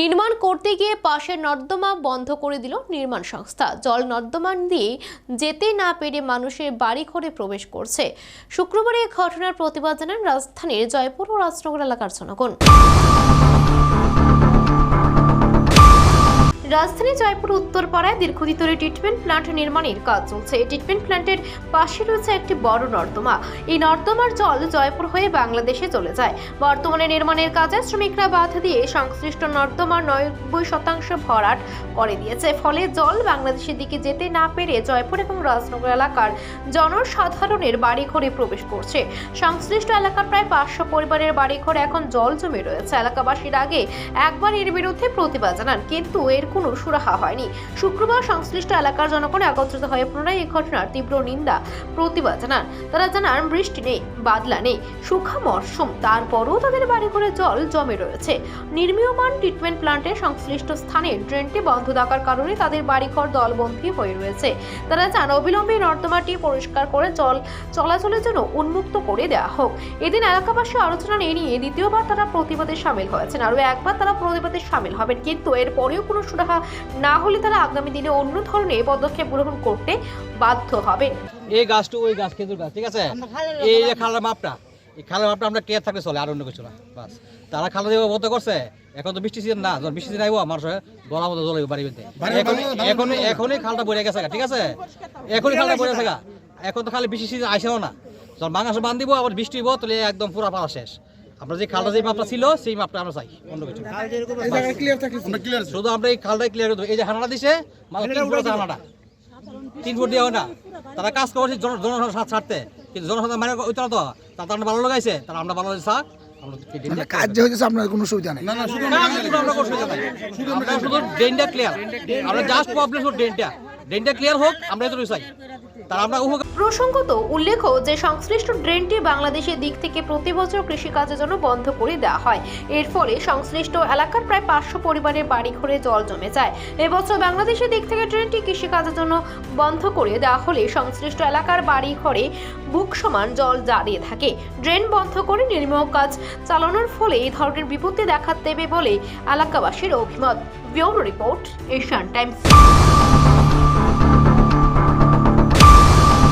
নির্মাণ করতে গিয়ে পাশের নর্দমা বন্ধ করে দিল নির্মাণ সংস্থা। জল নর্দমা দিয়ে যেতে না পেরে মানুষের বাড়ি ঘরে প্রবেশ করছে। শুক্রবার এই ঘটনার প্রতিবাদ জানান রাজধানীর জয়পুর ও রাজনগর এলাকার জনগণ। রাজধানী জয়পুর উত্তরপাড়ায় দীর্ঘদিন ধরে ট্রিটমেন্ট প্ল্যান্ট নির্মাণের কাজ চলছে। এই ট্রিটমেন্ট প্ল্যান্টের পাশে রয়েছে একটি বড় নর্দমা। এই নর্দমার জল জয়পুর হয়ে বাংলাদেশে চলে যায়। বর্তমানে নির্মাণের কাজে শ্রমিকরা বাধা দিয়ে সংশ্লিষ্ট নর্দমার নব্বই শতাংশ ভরাট করে দিয়েছে। ফলে জল বাংলাদেশের দিকে যেতে না পেরে জয়পুর এবং রাজনগর এলাকার জনসাধারণের বাড়িঘরে প্রবেশ করছে। সংশ্লিষ্ট এলাকার প্রায় পাঁচশো পরিবারের বাড়িঘরে এখন জল জমে রয়েছে। এলাকাবাসীর আগে একবার এর বিরুদ্ধে প্রতিবাদ জানান, কিন্তু এর কোনো সুরাহা হয়নি। শুক্রবার সংশ্লিষ্ট এলাকার জনগণ একত্রিত হয়ে পুনরায় এই ঘটনার তীব্র নিন্দা, প্রতিবাদ জানান। তারা জানান, বৃষ্টি নেই, বাদলা নেই, সুখা মরশুম, তারপরও তাদের বাড়িঘরে জল জমে রয়েছে। নির্মীয়মান ট্রিটমেন্ট প্ল্যান্টের সংশ্লিষ্ট স্থানে ড্রেনটি বন্ধ থাকার কারণে তাদের বাড়িঘর দলবন্ধী হয়ে রয়েছে। তারা চান অবিলম্বে নর্দমাটি পরিষ্কার করে জল চলাচলের জন্য উন্মুক্ত করে দেওয়া হোক। এদিন এলাকাবাসী আলোচনা নিয়ে নিয়ে দ্বিতীয়বার তারা প্রতিবাদে সামিল হয়েছেন। আরও একবার তারা প্রতিবাদে সামিল হবেন, কিন্তু এরপরেও কোনো কোনো সুরাহা না হলে তারা আগামী দিনে অন্য ধরনের পদক্ষেপ গ্রহণ করতে বাধ্য হবেন এই গাছটা ওই গাছ খেজুর গাছ ঠিক আছে? এই যে খালার মাপটা এই খালার মাপটা আমরা টের থাকলে চলে আর অন্য কিছু না। বাস। তারা খালা দিয়ে বন্ধ করছে এখন তো বৃষ্টি সিজন না যখন বৃষ্টি সিজন আইবো আমার গলা মতো জল বাড়ি বেঁধে এখন এখন এখনই খালটা বইরে গেছে ঠিক আছে? এখনই খালটা বইরে গেছে এখন তো খালি বৃষ্টি সিজন আইসেও না। যখন বাংলাদেশে বান দিব আবার বৃষ্টি হইব তাহলে একদম পুরা পাওয়া শেষ। আমরা যে খালটা যে মাপটা ছিল সেই মাপটা আমরা চাই। অন্য কিছু। শুধু আমরা এই খালটাই ক্লিয়ার করে দেবো। এই যে হানাটা দিছে হানাটা। তিন ফুট দিয়ে না। তারা কাজ করছে জন- জনসাধারণ সাথ ছাড়তে। কিন্তু জনসাধারণ মানে ওইটা তো তারা ভালো লাগাইছে। তারা আমরা ভালো লাগছে মানে। কাজ যে হয়েছে আপনার কোনো সুবিধা নেই। শুধু আমরা শুধু ড্রেনটা ক্লিয়ার আমরা জাস্ট প্রবলেম ড্রেনটা প্রসঙ্গত উল্লেখ্য যে সংশ্লিষ্ট ড্রেনটি বাংলাদেশের দিক থেকে প্রতি বছর কৃষিকাজের জন্য বন্ধ করে দেওয়া হয়। এর ফলে সংশ্লিষ্ট এলাকার প্রায় পাঁচশো পরিবারের বাড়ি ঘরে জল জমে যায়। এবছর বাংলাদেশের দিক থেকে ড্রেনটি কৃষিকাজের জন্য বন্ধ করে দেওয়া হলে সংশ্লিষ্ট এলাকার বাড়ি ঘরে বুক সমান জল দাঁড়িয়ে থাকে। ড্রেন বন্ধ করে নির্মাণ কাজ চালানোর ফলে এই ধরনের বিপত্তি দেখা দেবে বলে এলাকাবাসীর অভিমত। Bureau report Asian Times